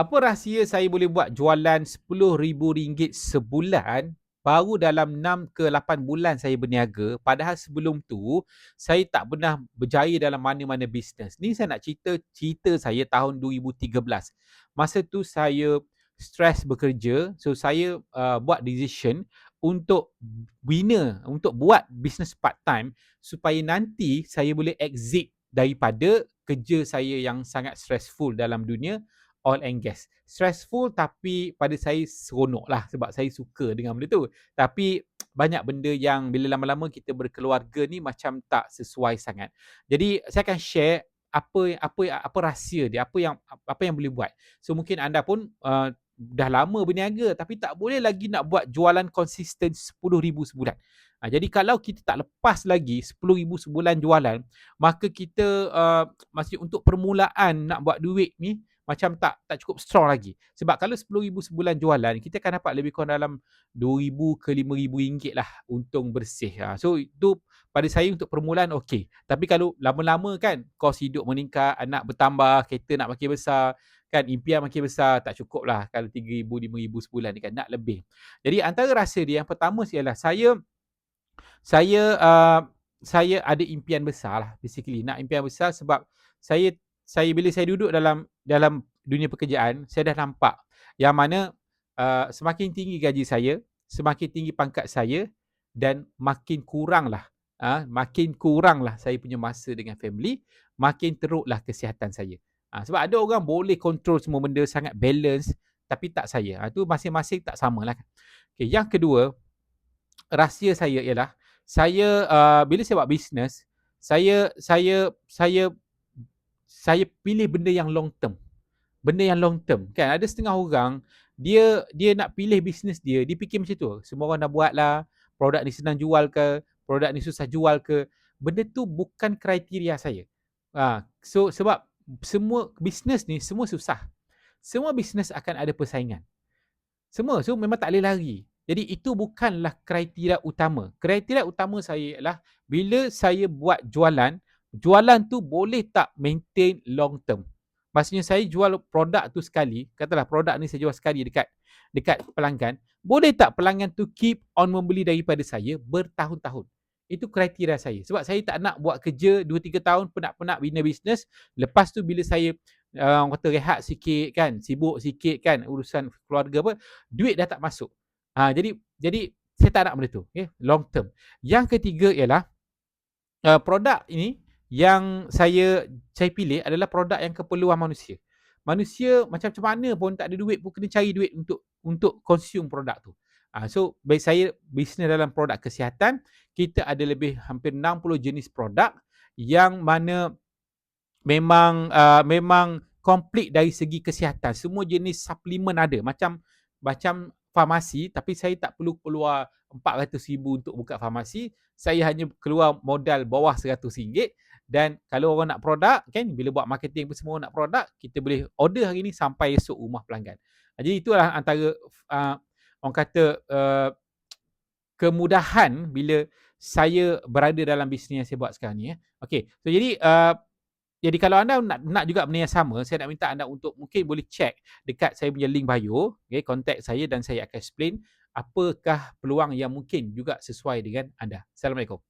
Apa rahsia saya boleh buat jualan RM10,000 sebulan baru dalam 6 ke 8 bulan saya berniaga padahal sebelum tu saya tak pernah berjaya dalam mana-mana bisnes. Ni saya nak cerita cerita saya tahun 2013. Masa tu saya stres bekerja so saya uh, buat decision untuk bina untuk buat bisnes part time supaya nanti saya boleh exit daripada kerja saya yang sangat stressful dalam dunia oil and gas. Stressful tapi pada saya seronok lah sebab saya suka dengan benda tu. Tapi banyak benda yang bila lama-lama kita berkeluarga ni macam tak sesuai sangat. Jadi saya akan share apa apa apa rahsia dia, apa yang apa yang boleh buat. So mungkin anda pun uh, dah lama berniaga tapi tak boleh lagi nak buat jualan konsisten 10,000 sebulan. Ha, jadi kalau kita tak lepas lagi 10,000 sebulan jualan, maka kita uh, masih untuk permulaan nak buat duit ni macam tak tak cukup strong lagi. Sebab kalau 10,000 sebulan jualan, kita akan dapat lebih kurang dalam 2,000 ke 5,000 ringgit lah untung bersih. Ha. So itu pada saya untuk permulaan okey. Tapi kalau lama-lama kan kos hidup meningkat, anak bertambah, kereta nak makin besar, kan impian makin besar, tak cukup lah kalau 3,000, 5,000 sebulan ni kan, nak lebih. Jadi antara rasa dia yang pertama ialah saya saya uh, saya ada impian besar lah basically. Nak impian besar sebab saya saya bila saya duduk dalam dalam dunia pekerjaan, saya dah nampak yang mana uh, semakin tinggi gaji saya, semakin tinggi pangkat saya dan makin kuranglah uh, makin kuranglah saya punya masa dengan family, makin teruklah kesihatan saya. Uh, sebab ada orang boleh control semua benda sangat balance tapi tak saya. Uh, tu masing-masing tak samalah. Okay, yang kedua, rahsia saya ialah saya uh, bila saya buat bisnes, saya saya saya saya pilih benda yang long term. Benda yang long term. Kan ada setengah orang dia dia nak pilih bisnes dia, dia fikir macam tu. Semua orang dah buat lah, produk ni senang jual ke, produk ni susah jual ke. Benda tu bukan kriteria saya. Ha, so sebab semua bisnes ni semua susah. Semua bisnes akan ada persaingan. Semua. So memang tak boleh lari. Jadi itu bukanlah kriteria utama. Kriteria utama saya ialah bila saya buat jualan, jualan tu boleh tak maintain long term. Maksudnya saya jual produk tu sekali, katalah produk ni saya jual sekali dekat dekat pelanggan, boleh tak pelanggan tu keep on membeli daripada saya bertahun-tahun? Itu kriteria saya. Sebab saya tak nak buat kerja 2-3 tahun penat-penat bina bisnes, lepas tu bila saya uh, kata rehat sikit kan, sibuk sikit kan urusan keluarga apa, duit dah tak masuk. Ha, jadi jadi saya tak nak benda tu, okay? long term. Yang ketiga ialah uh, produk ini yang saya saya pilih adalah produk yang keperluan manusia. Manusia macam-macam mana pun tak ada duit pun kena cari duit untuk untuk consume produk tu. Uh, so bagi saya bisnes dalam produk kesihatan kita ada lebih hampir 60 jenis produk yang mana memang uh, memang komplit dari segi kesihatan. Semua jenis suplemen ada macam macam farmasi tapi saya tak perlu keluar 400 ribu untuk buka farmasi. Saya hanya keluar modal bawah 100 ringgit dan kalau orang nak produk kan bila buat marketing pun semua nak produk kita boleh order hari ni sampai esok rumah pelanggan jadi itulah antara uh, orang kata uh, kemudahan bila saya berada dalam bisnes yang saya buat sekarang ni ya. Okey. So jadi uh, jadi kalau anda nak nak juga benda yang sama, saya nak minta anda untuk mungkin boleh check dekat saya punya link bio, okey, contact saya dan saya akan explain apakah peluang yang mungkin juga sesuai dengan anda. Assalamualaikum.